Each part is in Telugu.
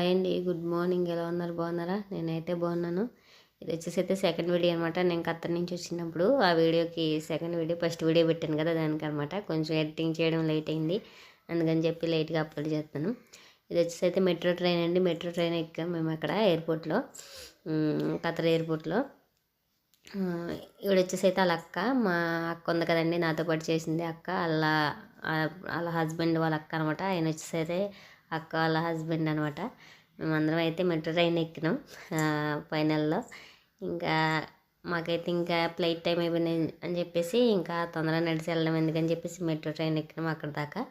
హాయ్ అండి గుడ్ మార్నింగ్. ఎలా ఉన్నారు? బాగున్నారా? నేనైతే బాగున్నాను. ఇది వచ్చేసి అయితే సెకండ్ వీడియో అనమాట నేను కత్తర్ నుంచి వచ్చినప్పుడు ఆ వీడియోకి సెకండ్ వీడియో ఫస్ట్ వీడియో పెట్టాను కదా దానికి అనమాట కొంచెం ఎడిటింగ్ చేయడం లేట్ అయింది. అందుకని చెప్పి లేట్గా అప్లోడ్ చేస్తాను. ఇది వచ్చేసి అయితే మెట్రో ట్రైన్ అండి. మెట్రో ట్రైన్ ఎక్కాం మేము అక్కడ ఎయిర్పోర్ట్లో కత్తర్ ఎయిర్పోర్ట్లో ఇవిడ వచ్చేసి అయితే వాళ్ళ అక్క మా అక్క ఉంది కదండి నాతో పాటు చేసింది అక్క. వాళ్ళ వాళ్ళ హస్బెండ్ వాళ్ళ అక్క అనమాట ఆయన వచ్చేసి అయితే అక్క వాళ్ళ హస్బెండ్ అనమాట మేమందరం అయితే మెట్రో ట్రైన్ ఎక్కినాం ఫైనల్లో. ఇంకా మాకైతే ఇంకా ఫ్లైట్ టైం అయిపోయింది అని చెప్పేసి ఇంకా తొందరగా నడిచి వెళ్ళడం ఎందుకని చెప్పేసి మెట్రో ట్రైన్ ఎక్కినాం అక్కడ దాకా.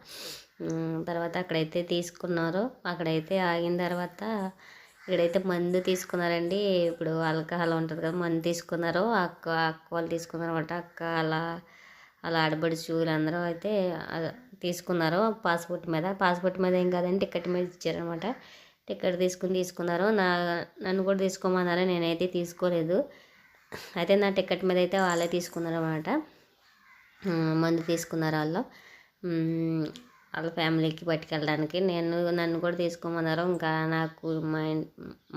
తర్వాత అక్కడైతే తీసుకున్నారు. అక్కడైతే ఆగిన తర్వాత ఇక్కడైతే మందు తీసుకున్నారండి. ఇప్పుడు ఆల్కహాల్ ఉంటుంది కదా మందు తీసుకున్నారు. అక్క అక్క వాళ్ళు తీసుకున్నారు అనమాట అక్క అలా అలా ఆడబడుచు వీళ్ళందరూ అయితే తీసుకున్నారు పాస్పోర్ట్ మీద. పాస్పోర్ట్ మీద ఏం కాదండి టికెట్ మీద ఇచ్చారనమాట. టికెట్ తీసుకుని తీసుకున్నారు. నా నన్ను కూడా తీసుకోమన్నారు నేనైతే తీసుకోలేదు. అయితే నా టికెట్ మీద అయితే వాళ్ళే తీసుకున్నారు అనమాట మందు తీసుకున్నారు వాళ్ళు. వాళ్ళ ఫ్యామిలీకి పట్టుకెళ్ళడానికి. నేను నన్ను కూడా తీసుకోమన్నారు. ఇంకా నాకు మా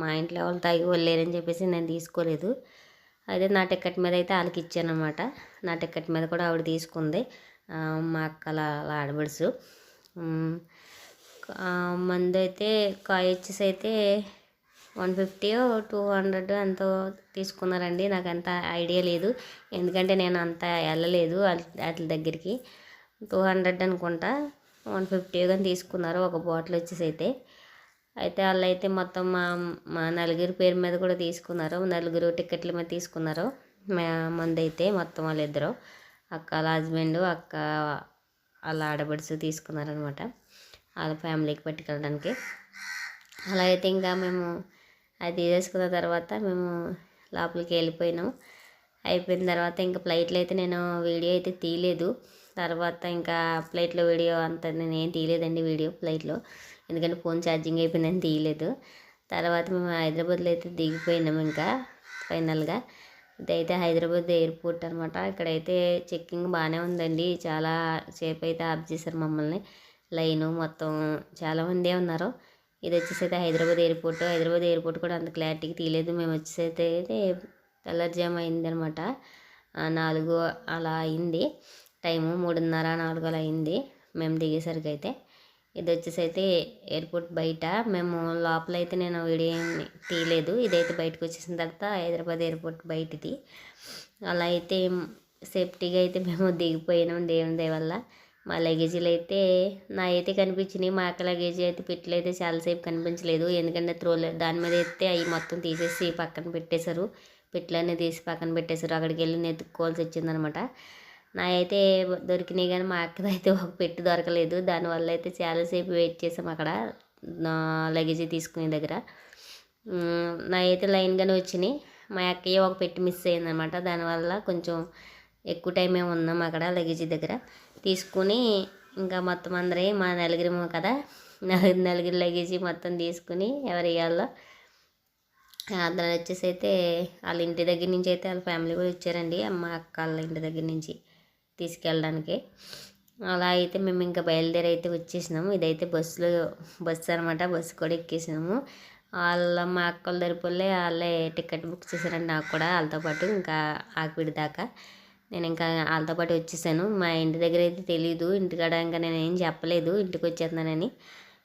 మా ఇంట్లో వాళ్ళు తాగి లేరని చెప్పేసి నేను తీసుకోలేదు. అయితే నా టికెట్ మీద అయితే వాళ్ళకి ఇచ్చాను అనమాట నా టికెట్ మీద కూడా ఆవిడ తీసుకుంది. మా అక్కల ఆడబడుసు. మందు అయితే కాయ వచ్చేసి అయితే వన్ ఫిఫ్టీ టూ హండ్రెడ్ ఎంతో తీసుకున్నారండి. నాకు అంత ఐడియా లేదు. ఎందుకంటే నేను అంత వెళ్ళలేదు వాటి దగ్గరికి. టూ హండ్రెడ్ అనుకుంటా వన్ ఫిఫ్టీ కానీ తీసుకున్నారు ఒక బాటిల్ వచ్చేసి అయితే. అయితే వాళ్ళు అయితే మొత్తం మా మా నలుగురు పేరు మీద కూడా తీసుకున్నారు. నలుగురు టికెట్ల మీద తీసుకున్నారు. మంది అయితే మొత్తం వాళ్ళిద్దరు. అక్క వాళ్ళ హస్బెండ్ అక్క వాళ్ళ ఆడబడిసి తీసుకున్నారనమాట. వాళ్ళ ఫ్యామిలీకి పట్టుకెళ్ళడానికి. అలా అయితే ఇంకా మేము అది తీసేసుకున్న తర్వాత మేము లోపలికి వెళ్ళిపోయినాం. అయిపోయిన తర్వాత ఇంకా ఫ్లైట్లో అయితే నేను వీడియో అయితే తీయలేదు. తర్వాత ఇంకా ఫ్లైట్లో వీడియో అంత నేను ఏం తీయలేదండి వీడియో ఫ్లైట్లో ఎందుకంటే ఫోన్ ఛార్జింగ్ అయిపోయిందని తీయలేదు. తర్వాత మేము హైదరాబాద్లో అయితే దిగిపోయినాం ఇంకా ఫైనల్గా. ఇదైతే హైదరాబాద్ ఎయిర్పోర్ట్ అనమాట ఇక్కడైతే చెక్కింగ్ బాగానే ఉందండి. చాలా సేపు అయితే ఆఫ్ చేశారు మమ్మల్ని. లైను మొత్తం చాలామందే ఉన్నారు. ఇది వచ్చేసి అయితే హైదరాబాద్ ఎయిర్పోర్ట్. హైదరాబాద్ ఎయిర్పోర్ట్ కూడా అంత క్లారిటీకి తీయలేదు. మేము వచ్చేసైతే అయితే తెల్లర్జామ్ అయిందనమాట నాలుగు అలా అయింది. టైము మూడున్నర నాలుగు అలా అయింది. మేము దిగేసరికి అయితే ఇది వచ్చేసి అయితే ఎయిర్పోర్ట్ బయట. మేము లోపల అయితే నేను వీడియో తీయలేదు. ఇదైతే బయటకు వచ్చేసిన తర్వాత హైదరాబాద్ ఎయిర్పోర్ట్ బయటిది. అలా అయితే సేఫ్టీగా అయితే మేము దిగిపోయినాం దేవుని దయ వల్ల. మా లగేజీలు అయితే నా అయితే కనిపించినాయి. మా అక్క లగేజీ అయితే పెట్టలు అయితే చాలాసేపు కనిపించలేదు. ఎందుకంటే త్రోలు దాని మీద అయితే అవి మొత్తం తీసేసి పక్కన పెట్టేశారు. పెట్టలన్నీ తీసి పక్కన పెట్టేశారు. అక్కడికి వెళ్ళి నెత్తుక్కోవాల్సి వచ్చిందనమాట. నా అయితే దొరికినాయి కానీ మా అక్కదైతే ఒక పెట్టి దొరకలేదు. దానివల్ల అయితే చాలాసేపు వెయిట్ చేసాం అక్కడ లగేజీ తీసుకునే దగ్గర. నా అయితే లైన్గానే వచ్చినాయి. మా అక్కయ్య ఒక పెట్టి మిస్ అయిందనమాట. దానివల్ల కొంచెం ఎక్కువ టైం ఉన్నాం అక్కడ లగేజీ దగ్గర. తీసుకుని ఇంకా మొత్తం అందరే మా నలుగురిమో కదా నలుగురు నలుగురు లగేజీ మొత్తం తీసుకుని ఎవరు ఇవ్వాలో అందరూ వచ్చేసి అయితే వాళ్ళ ఇంటి దగ్గర నుంచి అయితే వాళ్ళ ఫ్యామిలీ కూడా వచ్చారండి. అమ్మ అక్క వాళ్ళ ఇంటి దగ్గర నుంచి. తీసుకెళ్ళడానికి. అలా అయితే మేము ఇంకా బయలుదేరి అయితే వచ్చేసినాము. ఇదైతే బస్సులో బస్సు అనమాట బస్సు కూడా ఎక్కేసినాము. వాళ్ళ మా అక్కల దరిపోలే వాళ్ళే టికెట్ బుక్ చేశారండి నాకు కూడా. వాళ్ళతో పాటు ఇంకా ఆకుపిడి దాకా. నేను ఇంకా వాళ్ళతో పాటు వచ్చేసాను. మా ఇంటి దగ్గర అయితే తెలియదు ఇంటికాడ ఇంకా నేను ఏం చెప్పలేదు. ఇంటికి వచ్చేస్తున్నానని.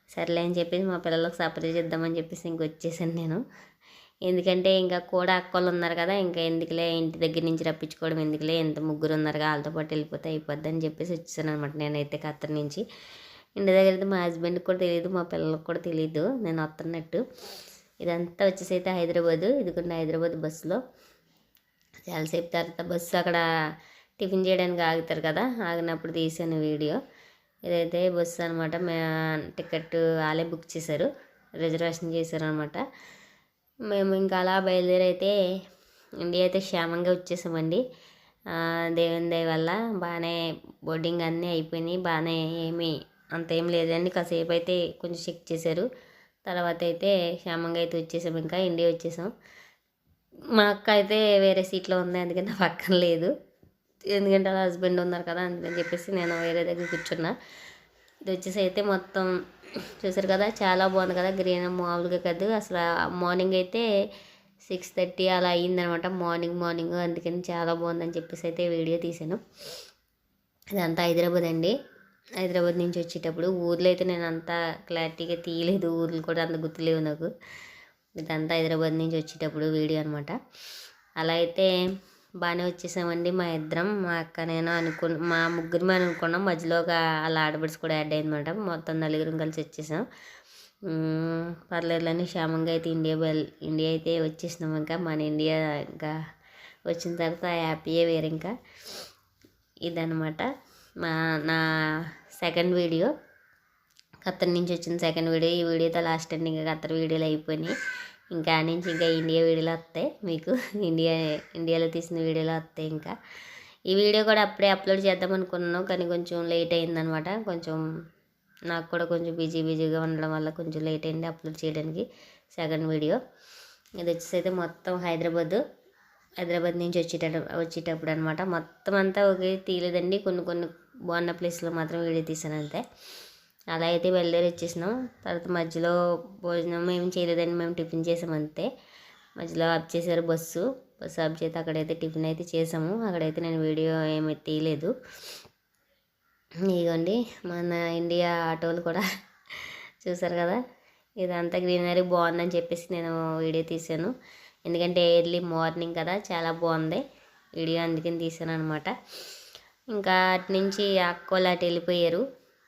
సర్లే అని చెప్పేసి మా పిల్లలకు సర్ప్రైజ్ ఇద్దామని చెప్పేసి ఇంక వచ్చేసాను నేను. ఎందుకంటే ఇంకా కూడా అక్కలు ఉన్నారు కదా ఇంకా ఎందుకులే ఇంటి దగ్గర నుంచి రప్పించుకోవడం ఎందుకులే ఎంత ముగ్గురు ఉన్నారు వాళ్ళతో పాటు వెళ్ళిపోతే అయిపోద్ది అని చెప్పేసి వచ్చాను అనమాట నేనైతే ఖత్తర్ నుంచి. ఇంటి దగ్గర అయితే మా హస్బెండ్కి కూడా తెలియదు మా పిల్లలకు కూడా తెలియదు నేను వస్తున్నట్టు. ఇదంతా వచ్చేసి అయితే హైదరాబాద్ ఇదిగోండి హైదరాబాద్ బస్సులో. చాలాసేపు తర్వాత బస్సు అక్కడ టిఫిన్ చేయడానికి ఆగుతారు కదా ఆగినప్పుడు తీసాను వీడియో. ఇదైతే బస్సు అనమాట మే టికెట్ వాళ్ళే బుక్ చేశారు రిజర్వేషన్ చేశారు అనమాట మేము ఇంకా అలా బయలుదేరైతే ఇండియా అయితే క్షేమంగా వచ్చేసామండి. దేవుని దయ వల్ల బాగానే బోర్డింగ్ అన్నీ అయిపోయినాయి. బాగానే ఏమీ అంత ఏం లేదండి. కాసేపు అయితే కొంచెం చెక్ చేశారు. తర్వాత అయితే క్షేమంగా అయితే వచ్చేసాం. ఇంకా ఇండియా వచ్చేసాం. మా అక్క అయితే వేరే సీట్లో ఉంది. అందుకని నా పక్కన లేదు. ఎందుకంటే వాళ్ళ హస్బెండ్ ఉన్నారు కదా అందుకని చెప్పేసి నేను వేరే దగ్గర కూర్చున్నా. ఇది వచ్చేసి అయితే మొత్తం చూసారు కదా చాలా బాగుంది కదా గ్రీన్ మామూలుగా కాదు. అసలు మార్నింగ్ అయితే సిక్స్ థర్టీ అలా అయ్యిందనమాట. మార్నింగ్ మార్నింగ్ అందుకని చాలా బాగుందని చెప్పేసి అయితే వీడియో తీశాను. ఇదంతా హైదరాబాద్ అండి. హైదరాబాద్ నుంచి వచ్చేటప్పుడు ఊర్లో అయితే నేను అంత క్లారిటీగా తీయలేదు. ఊర్లు కూడా అంత గుర్తులేవు నాకు. ఇదంతా హైదరాబాద్ నుంచి వచ్చేటప్పుడు వీడియో అనమాట. అలా అయితే బాగానే వచ్చేసామండి మా ఇద్దరం. మా అక్క నేను అనుకున్న మా ముగ్గురు మేము అనుకున్నాం. మధ్యలో ఒక అలా ఆడబిడ్స్ కూడా యాడ్ అయిందన్నమాట. మొత్తం నలుగురం కలిసి వచ్చేసాం. పర్లేదులని క్షేమంగా అయితే ఇండియా బయల్ ఇండియా అయితే వచ్చేసినాం ఇంకా. మన ఇండియా ఇంకా వచ్చిన తర్వాత హ్యాపీయే వేరు ఇంకా. ఇదనమాట మా నా సెకండ్ వీడియో ఖత్తర్ నుంచి వచ్చిన సెకండ్ వీడియో ఈ వీడియోతో లాస్ట్ అండి ఇంకా ఖత్తర్ వీడియోలు అయిపోయినాయి. ఇంకా నుంచి ఇంకా ఇండియా వీడియోలు వస్తాయి. మీకు ఇండియా ఇండియాలో తీసిన వీడియోలు వస్తాయి ఇంకా. ఈ వీడియో కూడా అప్పుడే అప్లోడ్ చేద్దాం అనుకున్నాను కానీ కొంచెం లేట్ అయిందనమాట. కొంచెం నాకు కూడా కొంచెం బిజీ బిజీగా ఉండడం వల్ల కొంచెం లేట్ అయింది అప్లోడ్ చేయడానికి సెకండ్ వీడియో. ఇది వచ్చేసి అయితే మొత్తం హైదరాబాద్ హైదరాబాద్ నుంచి వచ్చేటప్పుడు వచ్చేటప్పుడు అనమాట. మొత్తం అంతా ఒకే తీయలేదండి కొన్ని కొన్ని బాగున్న ప్లేస్లో మాత్రం వీడియో తీసాను అంతే. అలా అయితే బయలుదేరి వచ్చేసినాం తర్వాత మధ్యలో భోజనం మేము చేయలేదండి మేము టిఫిన్ చేసాం అంతే. మధ్యలో ఆఫ్ చేశారు బస్సు. బస్సు ఆఫ్ చేస్తే అక్కడైతే టిఫిన్ అయితే చేసాము. అక్కడైతే నేను వీడియో ఏమీ తీయలేదు. ఇదిగోండి మన ఇండియా ఆటోలు కూడా చూసారు కదా? ఇదంతా గ్రీనరీ బాగుందని చెప్పేసి నేను వీడియో తీసాను ఎందుకంటే ఎర్లీ మార్నింగ్ కదా చాలా బాగుంది. వీడియో అందుకని తీసాను అనమాట ఇంకా అటు నుంచి అక్కోలు అటు వెళ్ళిపోయారు.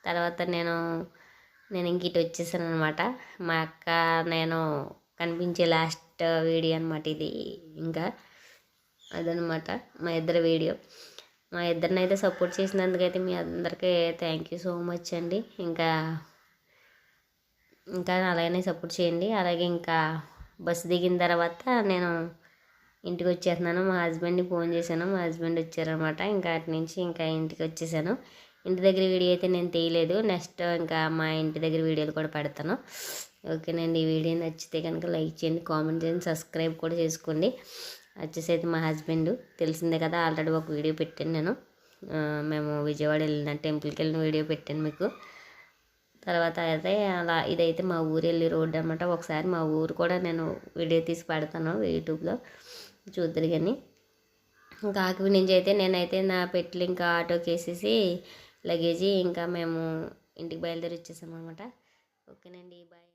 తర్వాత నేను నేను ఇంక ఇటు వచ్చేసాను అనమాట మా అక్క నేను కనిపించే లాస్ట్ వీడియో అనమాట ఇది ఇంకా. అదనమాట మా ఇద్దరు వీడియో. మా ఇద్దరిని అయితే సపోర్ట్ చేసినందుకైతే మీ అందరికీ థ్యాంక్ యూ సో మచ్ అండి. ఇంకా ఇంకా అలాగనే సపోర్ట్ చేయండి. అలాగే ఇంకా బస్సు దిగిన తర్వాత నేను ఇంటికి వచ్చేస్తున్నాను. మా హస్బెండ్ని ఫోన్ చేశాను. మా హస్బెండ్ వచ్చారనమాట. ఇంకా అటు నుంచి ఇంకా ఇంటికి వచ్చేసాను. ఇంటి దగ్గర వీడియో అయితే నేను తీయలేదు. నెక్స్ట్ ఇంకా మా ఇంటి దగ్గర వీడియోలు కూడా పెడతాను. ఓకేనండి ఈ వీడియో నచ్చితే కనుక లైక్ చేయండి కామెంట్ చేయండి సబ్స్క్రైబ్ కూడా చేసుకోండి. వచ్చేసి అయితే మా హస్బెండ్ తెలిసిందే కదా ఆల్రెడీ ఒక వీడియో పెట్టాను నేను. మేము విజయవాడ వెళ్ళిన టెంపుల్కి వెళ్ళిన వీడియో పెట్టాను మీకు. తర్వాత అయితే అలా ఇదైతే మా ఊరు వెళ్ళి రోడ్డు అనమాట ఒకసారి మా ఊరు కూడా నేను వీడియో తీసి పెడతాను యూట్యూబ్లో. చూద్దరు కానీ. ఇంకా నుంచి అయితే నేనైతే నా పెట్లు ఇంకా ఆటోకి వేసేసి లగేజీ ఇంకా మేము ఇంటికి బయలుదేరి వచ్చేసాం అనమాట ఓకేనండి బాయ్.